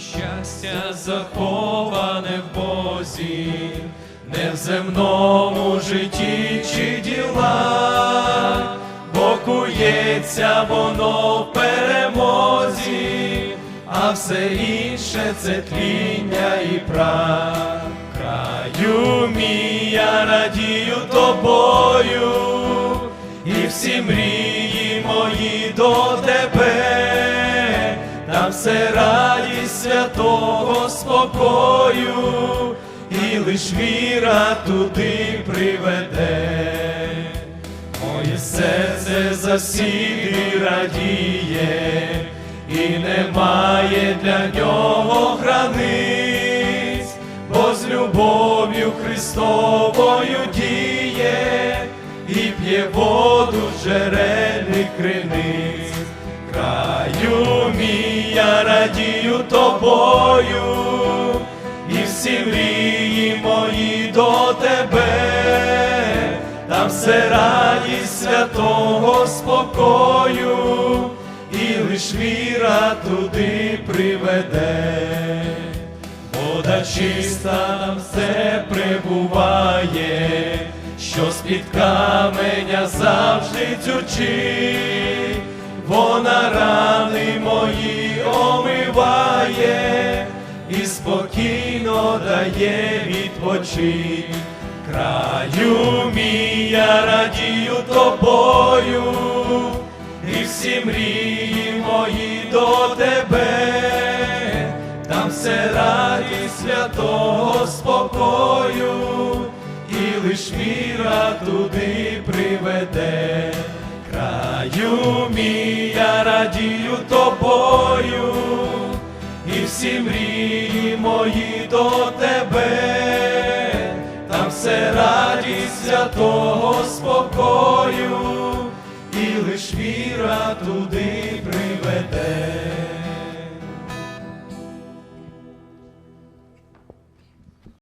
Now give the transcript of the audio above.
щастя заховане в Бозі, не в земному житті чи ділах, бо кується воно в перемозі, а все інше це тління і прах. Краю мій, я радію тобою, і всі мрії мої до тебе, все радість святого спокою, і лиш віра туди приведе. Моє серце завсіди радіє, і немає для нього границь, бо з любов'ю Христовою діє і п'є воду джерельних криниць. Краю мій, радію тобою, і всі мрії мої до тебе, там все радість святого спокою, і лиш віра туди приведе. Вода чиста нам все прибуває, що з-під каменя завжди тючить, і спокійно дає відпочить. Краю мій, я радію тобою, і всі мрії мої до тебе, там все радість святого спокою, і лиш віра туди приведе. Краю мій, я радію тобою, і всі мрії мої до тебе, там все радість святого спокою, і лиш віра туди приведе.